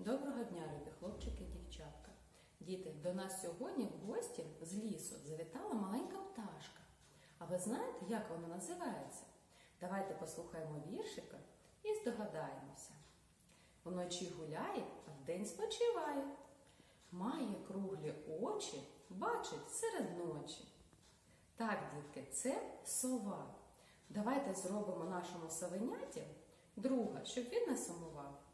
Доброго дня, любі хлопчики і дівчатка. Діти, до нас сьогодні в гості з лісу завітала маленька пташка. А ви знаєте, як вона називається? Давайте послухаємо віршика і здогадаємося. Вночі гуляє, а вдень спочиває. Має круглі очі, бачить серед ночі. Так, дітки, це сова. Давайте зробимо нашому совеняті друга, щоб він не сумував.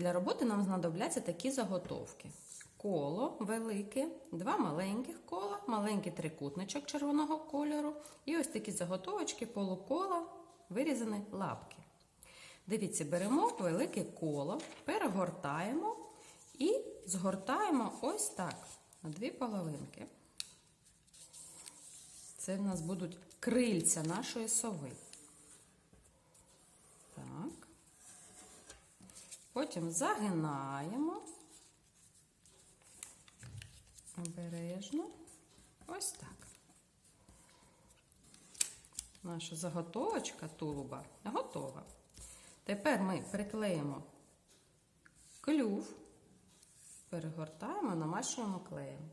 Для роботи нам знадобляться такі заготовки: коло велике, два маленьких кола, маленький трикутничок червоного кольору і ось такі заготовочки полукола, вирізані лапки. Дивіться, беремо велике коло, перегортаємо і згортаємо ось так на дві половинки. Це в нас будуть крильця нашої сови. Так. Потім загинаємо обережно. Ось так. Наша заготовочка тулуба готова. Тепер ми приклеїмо клюв, перегортаємо, намащуємо клеєм.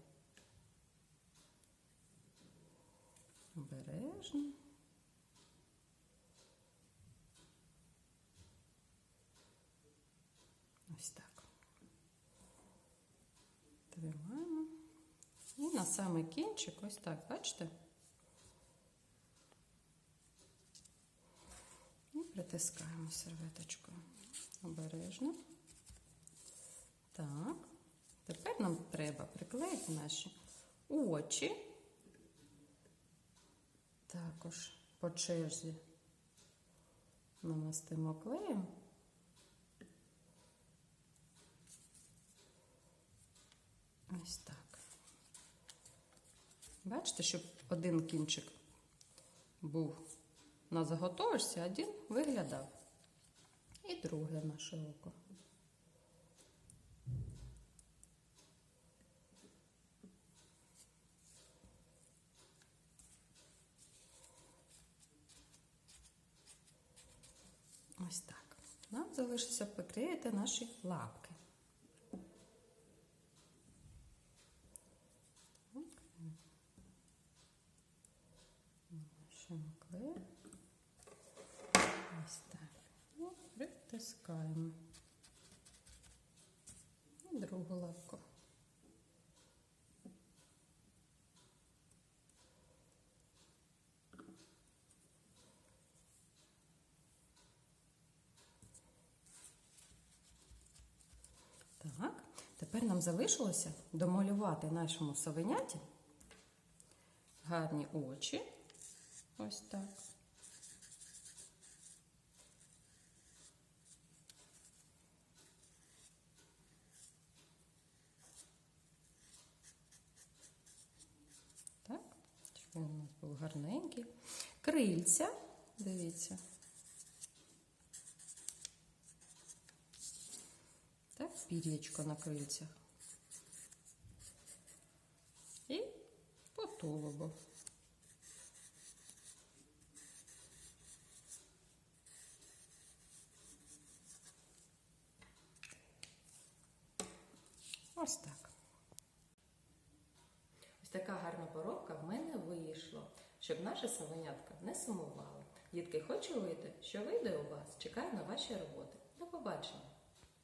Обережно. Ось так. Тримаємо. І на самий кінчик, ось так, бачите? І притискаємо серветочкою. Обережно. Так. Тепер нам треба приклеїти наші очі. Також по черзі намастимо клеєм. Ось так. Бачите, щоб один кінчик був на заготовочці, а один виглядав. І друге наше око. Ось так. Нам залишиться приклеїти наші лапки. Машемо. Ось так. І притискаємо. І другу лапку. Так, тепер нам залишилося домалювати нашому совеняті гарні очі. Ось так. Так, щоб у нас був гарненький. Крильця, дивіться. Так, пір'ячко на крильцях. І по Ось так. Ось така гарна поробка в мене вийшла, щоб наша савинятка не сумувала. Дітки, хочу вийти, що вийде у вас, чекаю на ваші роботи. До побачення!